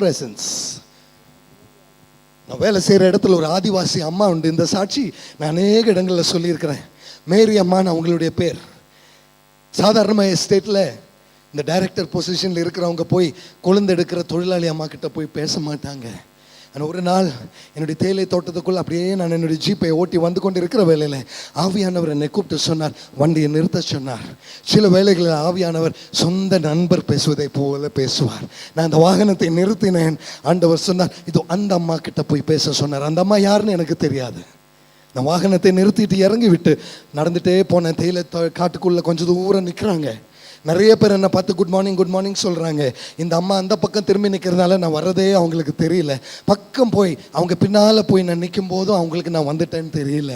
Presence நான் வேலை செய்கிற இடத்துல ஒரு ஆதிவாசி அம்மா உண்டு. இந்த சாட்சி நான் அநேக இடங்களில் சொல்லியிருக்கிறேன். மேரி அம்மான்னு அவங்களுடைய பேர். சாதாரணமாக எஸ்டேட்டில் இந்த டைரக்டர் பொசிஷனில் இருக்கிறவங்க போய் கொழுந்து எடுக்கிற தொழிலாளி அம்மா கிட்ட போய் பேச மாட்டாங்க. ஆனால் ஒரு நாள் என்னுடைய தேயிலை தோட்டத்துக்குள்ள அப்படியே நான் என்னுடைய ஜீப்பை ஓட்டி வந்து கொண்டு இருக்கிற வேலையில் ஆவியானவர் என்னை கூப்பிட்டு சொன்னார் வண்டியை நிறுத்த சொன்னார். சில வேலைகளில் ஆவியானவர் சொந்த நண்பர் பேசுவதை போல பேசுவார். நான் அந்த வாகனத்தை நிறுத்தினேன். ஆண்டவர் சொன்னார் இதோ அந்த அம்மா கிட்ட போய் பேச சொன்னார். அந்த அம்மா யாருன்னு எனக்கு தெரியாது. நான் வாகனத்தை நிறுத்திட்டு இறங்கி விட்டு நடந்துட்டே போனேன் தேயிலை தோ- கொஞ்சம் தூரம் நிற்கிறாங்க நிறைய பேர் என்ன பார்த்து குட் மார்னிங் குட் மார்னிங் சொல்கிறாங்க இந்த அம்மா அந்த பக்கம் திரும்பி நிற்கிறதுனால நான் வர்றதே அவங்களுக்கு தெரியல. பக்கம் போய் அவங்க பின்னால் போய் நான் நிற்கும் போதும் அவங்களுக்கு நான் வந்துட்டேன்னு தெரியல.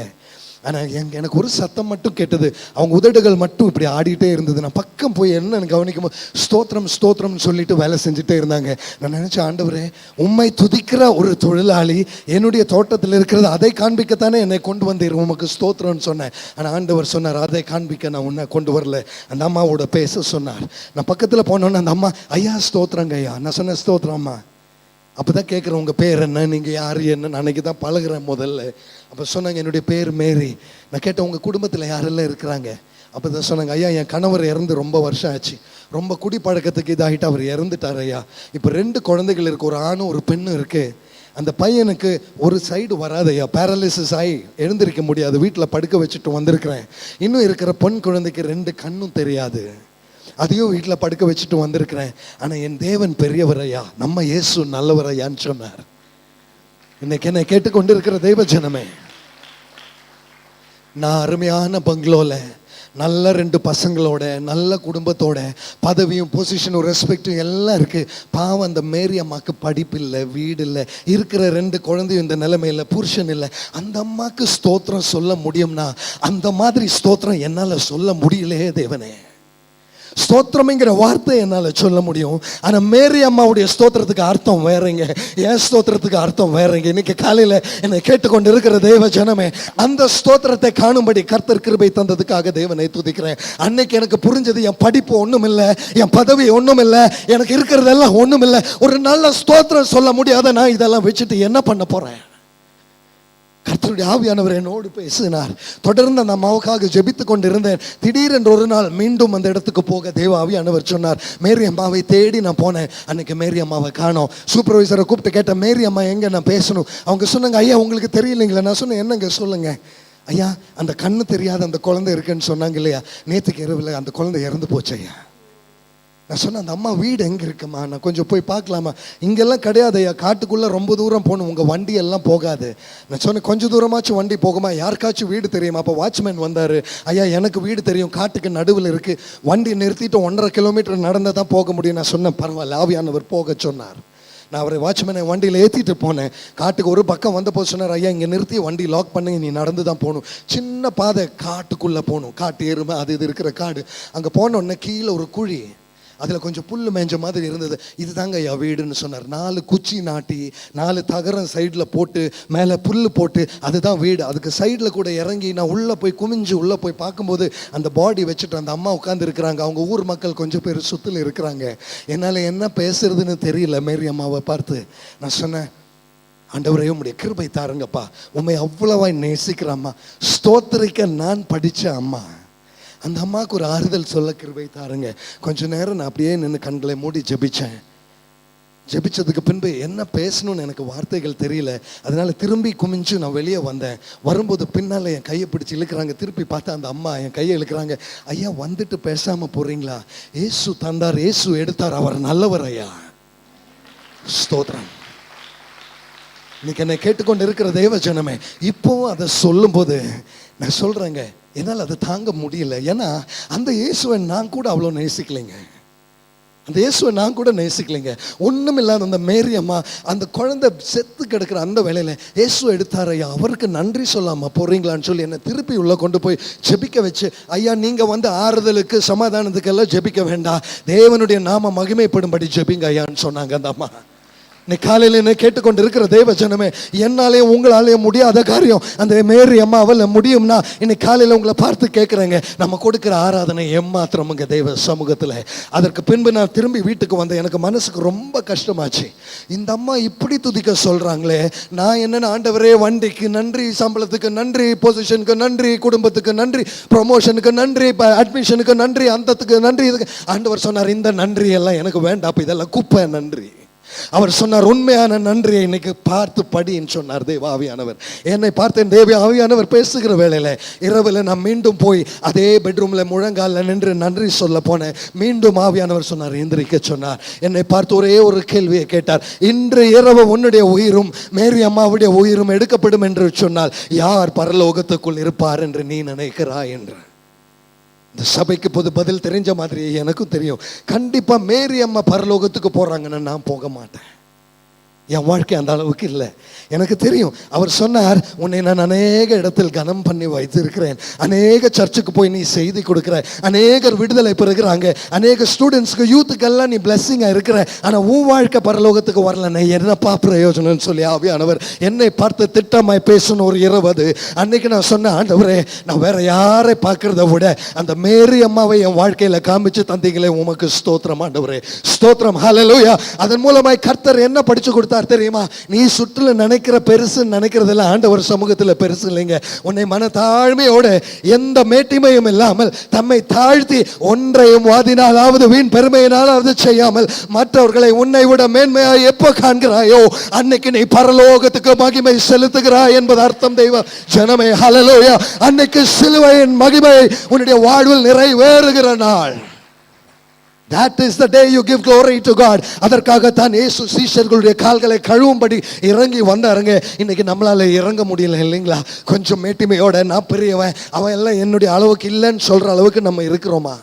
ஆனால் எங்க எனக்கு ஒரு சத்தம் மட்டும் கேட்டது. அவங்க உதடுகள் மட்டும் இப்படி ஆடிட்டே இருந்தது. நான் பக்கம் போய் என்னன்னு கவனிக்கும் போது ஸ்தோத்திரம் ஸ்தோத்திரம்னு சொல்லிட்டு வேலை செஞ்சுட்டே இருந்தாங்க. நான் நினச்சேன் ஆண்டவரே உண்மை துதிக்கிற ஒரு தொழிலாளி என்னுடைய தோட்டத்தில் இருக்கிறது அதை காண்பிக்கத்தானே என்னை கொண்டு வந்தீர். உமக்கு ஸ்தோத்திரம்னு சொன்னேன். ஆனால் ஆண்டவர் சொன்னார் அதை காண்பிக்க நான் உன்னை கொண்டு வரல. அந்த அம்மாவோட பேச சொன்னார். நான் பக்கத்தில் போனோன்னே அந்த அம்மா ஐயா ஸ்தோத்திரங்க ஐயா. நான் சொன்னேன் ஸ்தோத்திரம் அம்மா. அப்போ தான் கேட்குறேன் உங்கள் பேர் என்ன நீங்கள் யார் என்ன அன்னைக்கு தான் பழகுறேன் முதல்ல. அப்போ சொன்னாங்க என்னுடைய பேர் மேரி. நான் கேட்டேன் உங்கள் குடும்பத்தில் யாரெல்லாம் இருக்கிறாங்க? அப்போ தான் சொன்னாங்க ஐயா என் கணவர் இறந்து ரொம்ப வருஷம் ஆச்சு. ரொம்ப குடி பழக்கத்துக்கு இதாகிட்டு அவர் இறந்துட்டார் ஐயா. இப்போ ரெண்டு குழந்தைகள் இருக்கு ஒரு ஆணும் ஒரு பெண்ணும் இருக்கு. அந்த பையனுக்கு ஒரு சைடு வராது ஐயா. பேரலிசிஸ் ஆகி எழுந்திருக்க முடியாது. வீட்டில் படுக்க வச்சுட்டு வந்திருக்கிறேன். இன்னும் இருக்கிற பெண் குழந்தைக்கு ரெண்டு கண்ணும் தெரியாது. அதையும் வீட்டில் படுக்க வச்சுட்டு வந்திருக்கிறேன். ஆனால் என் தேவன் பெரியவரையா? நம்ம இயேசு நல்லவரையான்னு சொன்னார். இன்னைக்கு என்னை கேட்டுக்கொண்டு இருக்கிற தெய்வ ஜனமே நான் அருமையான பங்களோல நல்ல ரெண்டு பசங்களோட நல்ல குடும்பத்தோட பதவியும் பொசிஷனும் ரெஸ்பெக்டும் எல்லாம் இருக்குது பாவம் அந்த மேரி அம்மாவுக்கு படிப்பு இல்லை வீடு இல்லை. இருக்கிற ரெண்டு குழந்தையும் இந்த நிலைமையில் புருஷன் இல்லை. அந்த அம்மாவுக்கு ஸ்தோத்திரம் சொல்ல முடியும்னா அந்த மாதிரி ஸ்தோத்திரம் என்னால் சொல்ல முடியலையே தேவனே. ஸ்தோத்திரம்ங்கிற வார்த்தை என்னால் சொல்ல முடியும். ஆனால் மேரி அம்மாவுடைய ஸ்தோத்திரத்துக்கு அர்த்தம் வேறங்க. என் ஸ்தோத்திரத்துக்கு அர்த்தம் வேறங்க. இன்னைக்கு காலையில் என்னை கேட்டுக்கொண்டு இருக்கிற தேவ ஜனமே அந்த ஸ்தோத்திரத்தை காணும்படி கர்த்தர் கிருபை தந்ததுக்காக தேவனை துதிக்கிறேன். அன்னைக்கு எனக்கு புரிஞ்சது என் படிப்பு ஒன்றும் இல்லை என் பதவி ஒன்றும் இல்லை எனக்கு இருக்கிறதெல்லாம் ஒன்றும் இல்லை ஒரு நல்ல ஸ்தோத்திரம் சொல்ல முடியாத நான் இதெல்லாம் வச்சுட்டு என்ன பண்ண போகிறேன் கர்த்தருடைய ஆவியானவர் என்னோடு பேசினார். தொடர்ந்து அந்த அம்மாவுக்காக ஜெபித்து கொண்டிருந்தேன். திடீரென்று ஒரு நாள் மீண்டும் அந்த இடத்துக்கு போக தேவ ஆவியானவர் சொன்னார். மேரி அம்மாவை தேடி நான் போனேன். அன்னைக்கு மேரி அம்மாவை காணோம். சூப்பர்வைசரை கூப்பிட்டு கேட்டேன் மேரி அம்மா எங்கே நான் பேசணும்? அவங்க சொன்னாங்க ஐயா உங்களுக்கு தெரியலைங்களா? நான் சொன்னேன் என்னங்க சொல்லுங்க. ஐயா அந்த கண்ணு தெரியாத அந்த குழந்தை இருக்குன்னு சொன்னாங்க இல்லையா? நேற்றுக்கு இரவில் அந்த குழந்தை இறந்து போச்சு ஐயா. நான் சொன்னேன் அந்த அம்மா வீடு எங்கே இருக்குமா? நான் கொஞ்சம் போய் பார்க்கலாமா? இங்கெல்லாம் கிடையாது ஐயா காட்டுக்குள்ளே ரொம்ப தூரம் போகணும் உங்கள் வண்டி எல்லாம் போகாது. நான் சொன்னேன் கொஞ்சம் தூரமாச்சும் வண்டி போகுமா? யாருக்காச்சும் வீடு தெரியுமா? அப்போ வாட்ச்மேன் வந்தார். ஐயா எனக்கு வீடு தெரியும் காட்டுக்கு நடுவில் இருக்குது வண்டி நிறுத்திட்டு ஒன்றரை கிலோமீட்டர் நடந்தால் தான் போக முடியும். நான் சொன்னேன் பரவாயில்ல ஆவியானவர் போக சொன்னார். நான் அவரை வாட்ச்மேனை வண்டியில் ஏற்றிட்டு போனேன். காட்டுக்கு ஒரு பக்கம் வந்த போது சொன்னார் ஐயா இங்கே நிறுத்தி வண்டி லாக் பண்ணி நீ நடந்து தான் போகணும். சின்ன பாதை காட்டுக்குள்ளே போகணும். காட்டு எருமை அது இது இருக்கிற காடு. அங்கே போன உடனே கீழே ஒரு குழி. அதில் கொஞ்சம் புல் மேஞ்ச மாதிரி இருந்தது. இதுதாங்க ஐயா வீடுன்னு சொன்னார். நாலு குச்சி நாட்டி நாலு தகரம் சைடில் போட்டு மேலே புல் போட்டு அதுதான் வீடு. அதுக்கு சைடில் கூட இறங்கி நான் உள்ளே போய் குமிஞ்சு உள்ளே போய் பார்க்கும்போது அந்த பாடி வச்சுட்டு அந்த அம்மா உட்காந்துருக்குறாங்க அவங்க ஊர் மக்கள் கொஞ்சம் பேர் சுற்றில் இருக்கிறாங்க. என்னால் என்ன பேசுறதுன்னு தெரியல மேரி அம்மாவை பார்த்து. நான் சொன்னேன் ஆண்டவரே உம்முடைய கிருபை தாருங்கப்பா. உண்மை அவ்வளவாய் நேசிக்கிற அம்மா. ஸ்தோத்திரிக்க நான் படித்த அம்மா. அந்த அம்மாவுக்கு ஒரு ஆறுதல் சொல்ல கிருபை தாருங்க. கொஞ்ச நேரம் நான் அப்படியே நின்று கண்களை மூடி ஜெபிச்சேன். ஜெபிச்சதுக்கு பின்பு என்ன பேசணும்னு எனக்கு வார்த்தைகள் தெரியல. அதனால திரும்பி குமிஞ்சு நான் வெளியே வந்தேன். வரும்போது பின்னால் என் கையை பிடிச்சி இழுக்கிறாங்க. திருப்பி பார்த்தா அந்த அம்மா என் கையை இழுக்கிறாங்க. ஐயா வந்துட்டு பேசாமல் போறீங்களா? ஏசு தந்தார். ஏசு எடுத்தார். அவர் நல்லவர் ஐயா. ஸ்தோத்ரம் இன்னைக்கு என்னை கேட்டுக்கொண்டு இருக்கிற தேவ ஜனமே இப்போவும் அதை சொல்லும்போது நான் சொல்கிறேங்க என்னால் அதை தாங்க முடியல. ஏன்னா அந்த இயேசுவை நான் கூட அவ்வளோ நேசிக்கலைங்க. அந்த இயேசுவை நான் கூட நேசிக்கலைங்க. ஒன்றும் இல்லாத அந்த மேரி அம்மா அந்த குழந்தை செத்து கிடக்கிற அந்த வேலையில் இயேசு எடுத்தார் ஐயா அவருக்கு நன்றி சொல்லாமா போகிறீங்களான்னு சொல்லி என்னை திருப்பி உள்ளே கொண்டு போய் ஜெபிக்க வச்சு ஐயா நீங்கள் வந்து ஆறுதலுக்கு சமாதானத்துக்கெல்லாம் ஜெபிக்க வேண்டாம். தேவனுடைய நாம மகிமைப்படும்படி ஜெபிங்க ஐயான்னு சொன்னாங்க அந்த அம்மா. இன்னைக்கு காலையில் என்ன கேட்டுக்கொண்டு இருக்கிற தேவ ஜனமே என்னாலேயும் உங்களாலேயும் முடியாத காரியம். அந்த மேரி அம்மா முடியும்னா இன்னைக்கு காலையில் உங்களை பார்த்து கேட்குறேங்க நம்ம கொடுக்குற ஆராதனை எம்மாத்திரமுங்க தெய்வ சமூகத்தில். அதற்கு பின்பு நான் திரும்பி வீட்டுக்கு வந்தேன். எனக்கு மனசுக்கு ரொம்ப கஷ்டமாச்சு. இந்த அம்மா இப்படி துதிக்க சொல்கிறாங்களே நான் என்னென்ன ஆண்டவரே வண்டிக்கு நன்றி சம்பளத்துக்கு நன்றி பொசிஷனுக்கு நன்றி குடும்பத்துக்கு நன்றி ப்ரொமோஷனுக்கு நன்றி அட்மிஷனுக்கு நன்றி அந்தத்துக்கு நன்றி இதுக்கு. ஆண்டவர் சொன்னார் இந்த நன்றி எல்லாம் எனக்கு வேண்டாம். இதெல்லாம் குப்பை நன்றி. அவர் சொன்னார் உண்மையான நன்றியை இன்னைக்கு பார்த்து படின்னு சொன்னார் தேவ ஆவியானவர். என்னை பார்த்தேன் தேவ ஆவியானவர் பேசுகிற வேளையில இரவில் நான் மீண்டும் போய் அதே பெட்ரூம்ல முழங்கால நின்று நன்றி சொல்ல போனேன். மீண்டும் ஆவியானவர் சொன்னார் எந்திரிக்க சொன்னார். என்னை பார்த்து ஒரே ஒரு கேள்வியை கேட்டார். இன்று இரவு உன்னுடைய உயிரும் மேரி அம்மாவுடைய உயிரும் எடுக்கப்படும் என்று சொன்னால் யார் பரலோகத்துக்குள் இருப்பார் என்று நீ நினைக்கிறாய் என்று. இந்த சபைக்கு பொது பதில் தெரிஞ்ச மாதிரி எனக்கும் தெரியும். கண்டிப்பாக மேரி அம்மா பரலோகத்துக்கு போகிறாங்கன்னு நான் போக மாட்டேன். என் வாழ்க்கை அந்த அளவுக்கு இல்லை. எனக்கு தெரியும் அவர் சொன்னார் உன்னை நான் அநேக இடத்தில் கனம் பண்ணி வைத்திருக்கிறேன். அநேக சர்ச்சுக்கு போய் நீ செய்தி கொடுக்குற. அநேகர் விடுதலை பெறுகிறாங்க. அநேக ஸ்டூடெண்ட்ஸ்க்கு யூத்துக்கெல்லாம் நீ பிளெஸ்ஸிங்காக இருக்கிற. ஆனால் உன் வாழ்க்கை பரலோகத்துக்கு வரலன்னு என்னப்பா பிரயோஜனம்னு சொல்லி ஆவியானவர் என்னை பார்த்து திட்டமாய் பேசணும் ஒரு இருபது. அன்னைக்கு நான் சொன்னேன் ஆண்டவரே நான் வேற யாரை பார்க்கறத விட அந்த மேரி அம்மாவை என் வாழ்க்கையில் காமிச்சு தந்தீங்களே உமக்கு ஸ்தோத்திரம் ஆண்டவரே. ஸ்தோத்திரம் ஹலலூயா அதன் மூலமாய் கர்த்தர் என்ன படிச்சு கொடுத்தார்? தெரியுமா? நீ சுற்றுல நினைக்கிற பெருசுன்னு நினைக்கிறதெல்லாம் ஆண்டவர் சமூகத்தில் பெருசு இல்லைங்க. உன்னை மன தாழ்மையோட எந்த மேட்டிமையும் இல்லாமல் தம்மை தாழ்த்தி ஒன்றையும் வாதினாலாவது வீண் பெருமையினாலாவது செய்யாமல் மற்றவர்களை உன்னை விட மேன்மையாக எப்போ காண்கிறாயோ அன்னைக்கு நீ பரலோகத்துக்கு மகிமை செலுத்துகிறாய் என்பது அர்த்தம் தெய்வம். ஜனமே ஹலலோயா அன்னைக்கு சிலுவையின் மகிமை உன்னுடைய வாழ்வில் நிறைவேறுகிற நாள். That is the day you give glory to God அதற்காகத்தான் இயேசு சீஷர்களுடைய கால்களை கழுவும்படி இறங்கி வந்தாருங்க. இன்னைக்கு நம்மளால இறங்க முடியல இல்லைங்களா? கொஞ்சம் மேட்டிமையோட நான் பெரியவன் அவன் எல்லாம் என்னுடைய அளவுக்கு இல்லைன்னு சொல்கிற அளவுக்கு நம்ம இருக்கிறோமா?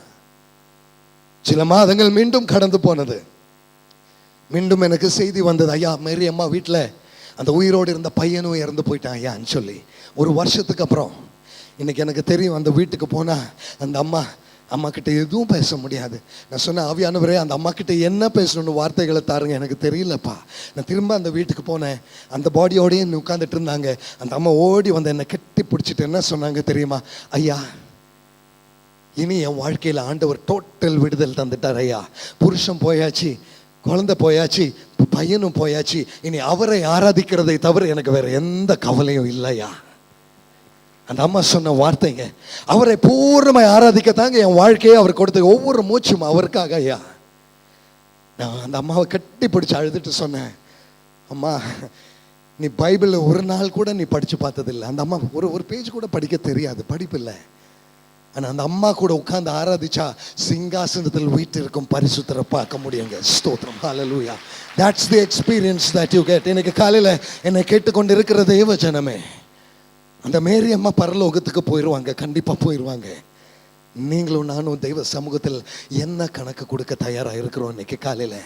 சில மாதங்கள் மீண்டும் கடந்து போனது. மீண்டும் எனக்கு செய்தி வந்தது ஐயா மேரி அம்மா வீட்டில் அந்த உயிரோடு இருந்த பையனும் இறந்து போயிட்டான் ஐயான்னு சொல்லி. ஒரு வருஷத்துக்கு அப்புறம் இன்னைக்கு எனக்கு தெரியும் அந்த வீட்டுக்கு போனால் அந்த அம்மா அம்மா கிட்ட எதுவும் பேச முடியாது. நான் சொன்ன ஆவியானவரே அந்த அம்மா கிட்ட என்ன பேசணும்னு வார்த்தைகளை தாருங்க எனக்கு தெரியலப்பா. நான் திரும்ப அந்த வீட்டுக்கு போனேன். அந்த பாடியோடயே உட்காந்துட்டு இருந்தாங்க. அந்த அம்மா ஓடி வந்து என்னை கட்டி பிடிச்சிட்டு என்ன சொன்னாங்க தெரியுமா? ஐயா இனி என் வாழ்க்கையில் ஆண்டவர் டோட்டல் விடுதல் தந்துட்டார் ஐயா. புருஷன் போயாச்சு குழந்தை போயாச்சு பையனும் போயாச்சு. இனி அவரை ஆராதிக்கிறதை தவிர எனக்கு வேற எந்த கவலையும் இல்லையா? அந்த அம்மா சொன்ன வார்த்தைங்க. அவரை பூர்ணமாய் ஆராதிக்கத்தாங்க என் வாழ்க்கையை அவர் கொடுத்த ஒவ்வொரு மூச்சும் அவருக்காக ஐயா. நான் அந்த அம்மாவை கட்டி பிடிச்சி அழுதுட்டு சொன்னேன். அம்மா நீ பைபிளில் ஒரு நாள் கூட நீ படித்து பார்த்ததில்லை. அந்த அம்மா ஒரு ஒரு பேஜ் கூட படிக்க தெரியாது படிப்பில்லை. ஆனால் அந்த அம்மா கூட உட்காந்து ஆராதிச்சா சிங்காசனத்தில் வீட்டிற்கும் பரிசுத்தரை பார்க்க முடியுங்க. ஸ்தோத்திரம். Hallelujah that's the experience that you get இன்னைக்கு காலையில் என்னை கேட்டுக்கொண்டு இருக்கிற தெய்வ ஜனமே அந்த மேரி அம்மா பரலோகத்துக்கு போயிடுவாங்க கண்டிப்பாக போயிடுவாங்க நீங்களும் நானும் தெய்வ சமூகத்தில் என்ன கணக்கு கொடுக்க தயாராக இருக்கிறோம் இன்னைக்கு காலையில்?